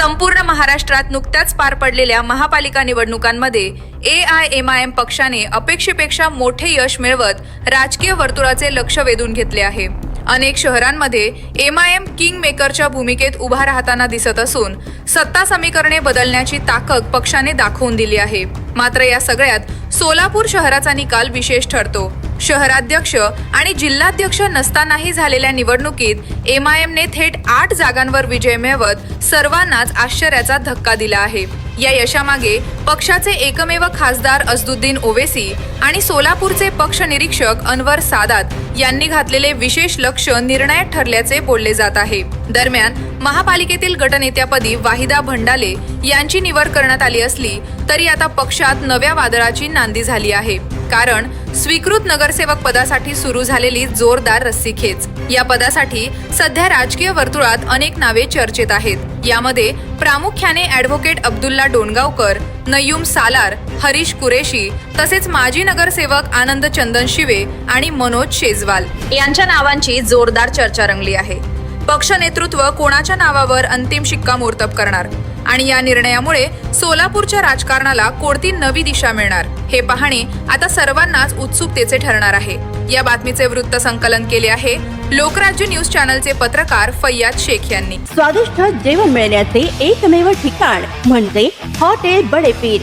संपूर्ण महाराष्ट्रात नुकत्याच पार पडलेल्या महापालिका निवडणुकांमध्ये A I M I M पक्षाने अपेक्षेपेक्षा मोठे यश मिळवत राजकीय वर्तुळाचे लक्ष वेधून घेतले आहे. अनेक शहरांमध्ये एम आय एम किंग मेकरच्या भूमिकेत उभा राहताना दिसत असून सत्ता समीकरणे बदलण्याची ताकद पक्षाने दाखवून दिली आहे. मात्र या सगळ्यात सोलापूर शहराचा निकाल विशेष ठरतो. शहराध्यक्ष आणि जिल्हाध्यक्ष नसतानाही झालेल्या निवडणुकीत एम आय एमने थेट आठ जागांवर विजय मिळवत सर्वांनाच आश्चर्याचा धक्का दिला आहे. या यशामागे पक्षाचे एकमेव खासदार असदुद्दीन ओवेसी आणि सोलापूरचे पक्ष निरीक्षक अनवर सादात यांनी घातलेले विशेष लक्ष निर्णायक ठरल्याचे बोलले जात आहे. दरम्यान महापालिकेतील गटनेत्यापदी वाहिदा भंडाले यांची निवड करण्यात आली असली तरी आता पक्षात नव्या वादळाची नांदी झाली आहे. कारण स्वीकृत नगरसेवक पदासाठी सुरू झालेली जोरदार रस्सीखेच. या पदासाठी सध्या राजकीय वर्तुळात अनेक नावे चर्चेत आहेत. यामध्ये प्रामुख्याने ॲडव्होकेट अब्दुल्ला डोणगावकर नय्यूम सालार हरीश कुरेशी तसेच माजी नगरसेवक आनंद चंदन शिवे आणि मनोज शेजवाल. यांच्या नावांची जोरदार चर्चा रंगली आहे. पक्ष नेतृत्व कोणाच्या नावावर अंतिम शिक्कामोर्तब करणार? आणि या निर्णयामुळे सोलापूरच्या राजकारणाला कोणती नवी दिशा मिळणार? हे पाहणे आता सर्वांनाच उत्सुकतेचे ठरणार आहे. या बातमीचे वृत्त संकलन केले आहे लोकराज्य न्यूज चॅनलचे पत्रकार फैयाद शेख यांनी. स्वादिष्ट जेवण मिळण्याचे एकमेव ठिकाण म्हणजे हॉटेल बडेपीर.